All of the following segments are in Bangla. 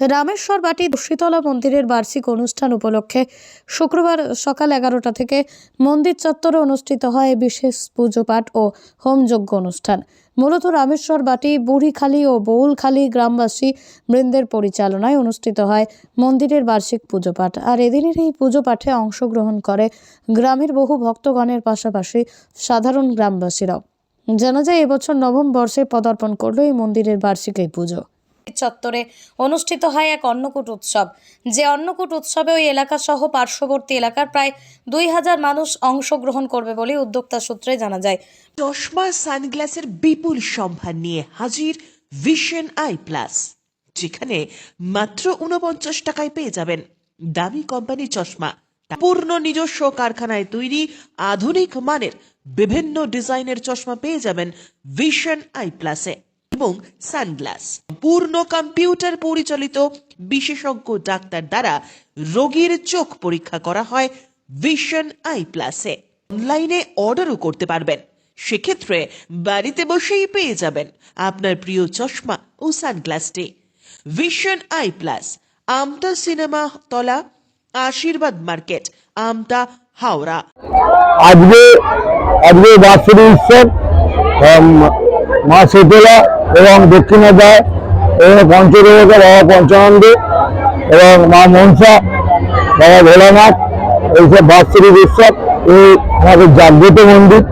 রামেশ্বর বাটি শীতলা মন্দিরের বার্ষিক অনুষ্ঠান উপলক্ষে শুক্রবার সকাল এগারোটা থেকে মন্দির চত্বরে অনুষ্ঠিত হয় বিশেষ পুজো পাঠ ও হোমযজ্ঞ অনুষ্ঠান। মূলত রামেশ্বর বাটি, বুড়িখালী ও বউলখালী গ্রামবাসী বৃন্দের পরিচালনায় অনুষ্ঠিত হয় মন্দিরের বার্ষিক পুজো পাঠ। আর এদিনের এই পুজো পাঠে অংশগ্রহণ করে গ্রামের বহু ভক্তগণের পাশাপাশি সাধারণ গ্রামবাসীরাও। জানা যায়, এবছর নবম বর্ষে পদার্পণ করল এই মন্দিরের বার্ষিক এই পুজো। চত্বরে অনুষ্ঠিত হয় এক অন্নকূট উৎসব। যে অন্নকূট উৎসবে ওই এলাকা সহ পার্শ্ববর্তী এলাকার প্রায় দুই হাজার মানুষ অংশগ্রহণ করবে বলে উদ্যোক্তা সূত্রে জানা যায়। চশমা, সানগ্লাসের বিপুল সম্ভার নিয়ে হাজির ভিশন আই প্লাস, যেখানে মাত্র উনপঞ্চাশ টাকায় পেয়ে যাবেন দামি কোম্পানি চশমা। পূর্ণ নিজস্ব কারখানায় তৈরি আধুনিক মানের বিভিন্ন ডিজাইনের চশমা পেয়ে যাবেন ভিশন আই প্লাসে। এবং সানগ্লাস। পূর্ণ কম্পিউটার পরিচালিত বিশেষজ্ঞ ডাক্তার দ্বারা রোগীর চোখ পরীক্ষা করা হয় ভিশন আই প্লাসে অনলাইনে অর্ডারও করতে পারবেন। সেক্ষেত্রে বাড়িতে বসেই পেয়ে যাবেন আপনার প্রিয় চশমা ও সানগ্লাসটি। Vision eye plus, Amta cinema তলা, আশীর্বাদ মার্কেট, আমতা হাওড়া। আজকে আজকে বাৎসরিক উৎসব মা শীতলা এবং দক্ষিণাদায় এবং পঞ্চদেবতা বাবা পঞ্চানন্দ এবং মা মনসা, বাবা ভোলানাথ, এইসব বাৎসরিক উৎসব এই আমাদের জাগ্রত মন্দির।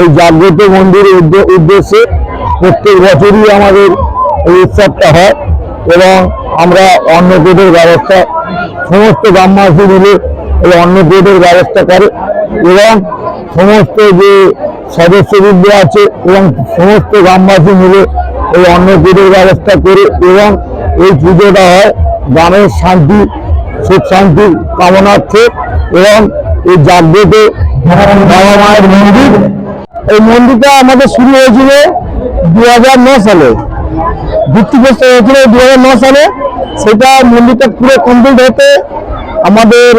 এই জাগ্রত মন্দিরের উদ্দেশ্যে প্রত্যেক বছরই আমাদের এই উৎসবটা হয় এবং আমরা অন্নকূটের ব্যবস্থা, সমস্ত গ্রামবাসী মিলে এই অন্নকূটের ব্যবস্থা করে এবং সমস্ত যে সদস্যবৃন্দ আছে এবং সমস্ত গ্রামবাসী মিলে এই অন্নকূটের ব্যবস্থা করে এবং এই পুজোটা হয় গ্রামের শান্তি, সুখ শান্তি কামনার্থে এবং এই জাগ্রত বাবা মায়ের মন্দির। এই মন্দিরটা আমাদের শুরু হয়েছিল দু সালে। ভিত্তিপ্রস্তর হয়েছিল দু সালে। সেটা মন্দিরটা পুরো কমপ্লিট হতে আমাদের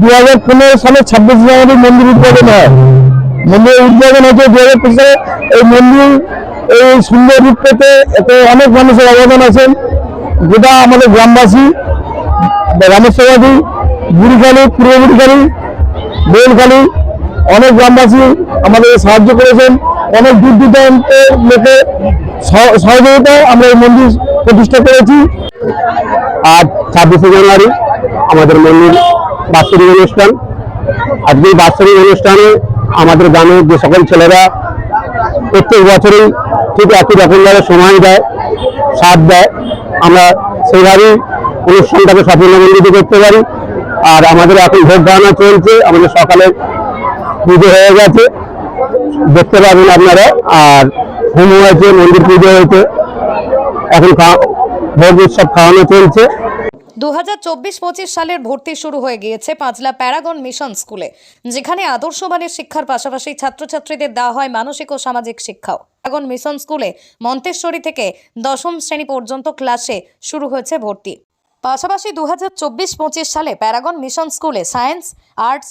দু হাজার পনেরো সালে ছাব্বিশ জানুয়ারি মন্দির উদ্বোধন হয়। মন্দির উদ্বোধন হচ্ছে দু হাজার এই মন্দির, এই সুন্দর রূপ পেতে এতে অনেক মানুষের অবদান আছেন যেটা আমাদের গ্রামবাসী রামেশ্বরবাদী বুড়িখালী, পূর্ব বুড়িখালী, বেলখালী, অনেক গ্রামবাসী আমাদের সাহায্য করেছেন। অনেক দূর দূরান্তের লোকে সহযোগিতায় আমরা এই মন্দির প্রতিষ্ঠা করেছি। আজ ছাব্বিশে জানুয়ারি আমাদের মন্দির বাৎসরিক অনুষ্ঠান। আজকে বাৎসরিক অনুষ্ঠানে আমাদের গ্রামের যে সকল ছেলেরা প্রত্যেক বছরই ঠিক একই রকমভাবে সময় দেয়, সাথ দেয়। আমরা সেইভাবেই অনুষ্ঠানটাকে সাফল্যমণ্ডিত করতে পারি। আর আমাদের এখন ভোট ধারণা চলছে, আমাদের সকালে পুজো হয়ে গেছে। দেখতে পাবেন আপনারা, আর হোম হয়েছে, মন্দির পুজো হয়েছে। এখন ভোগ উৎসব খাওয়ানো চলছে। দু হাজার চব্বিশ পঁচিশ সালের ভর্তি শুরু হয়ে গিয়েছে পাঁচলা প্যারাগন মিশন স্কুলে, যেখানে আদর্শবানের শিক্ষার পাশাপাশি ছাত্রছাত্রীদের দেওয়া হয় মানসিক ও সামাজিক শিক্ষাও। প্যারাগন মিশন স্কুলে মন্তেশ্বরী থেকে দশম শ্রেণি পর্যন্ত ক্লাসে শুরু হয়েছে ভর্তি। পাশাপাশি দু হাজার চব্বিশ পঁচিশ সালে প্যারাগন মিশন স্কুলে সায়েন্স, আর্টস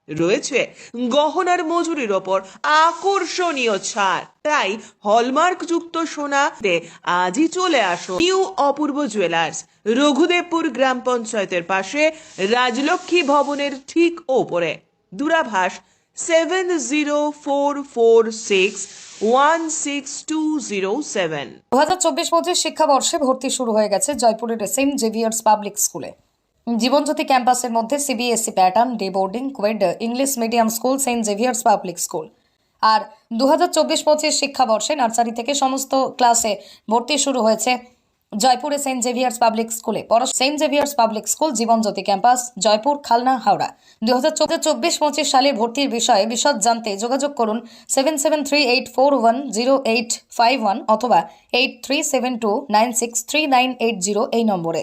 রয়েছে গহনার মজুরির ওপর আকর্ষণীয় ছাড়। তাই হলমার্ক যুক্ত সোনাতে আজই চলে আসো নিউ অপূর্ব জুয়েলার্স, রঘুদেবপুর গ্রাম পঞ্চায়েতের পাশে রাজলক্ষ্মী ভবনের ঠিক ওপরে। দূরাভাষ seven zero four four six one six two zero seven. দু হাজার চব্বিশ পঁচিশ শিক্ষাবর্ষে ভর্তি শুরু হয়ে গেছে জয়পুরের সেন্ট জেভিয়ার্স পাবলিক স্কুলে। জীবনজ্যোতি ক্যাম্পাসের মধ্যে CBSE pattern day boarding coed English medium school Saint Xavier's public school আর দু হাজার চব্বিশ পঁচিশ শিক্ষাবর্ষে নার্সারি থেকে সমস্ত ক্লাসে ভর্তি শুরু হয়েছে জয়পুরে সেন্ট জেভিয়ার্স পাবলিক স্কুলে পর Saint Xavier's public school Jibanjyoti campus, Jaipur, Khalna, Howrah. দু হাজার চব্বিশ পঁচিশ সালে ভর্তির বিষয়ে বিশদ জানতে যোগাযোগ করুন seven seven three eight four one zero eight five one অথবা eight three seven two nine six three nine eight zero এই নম্বরে।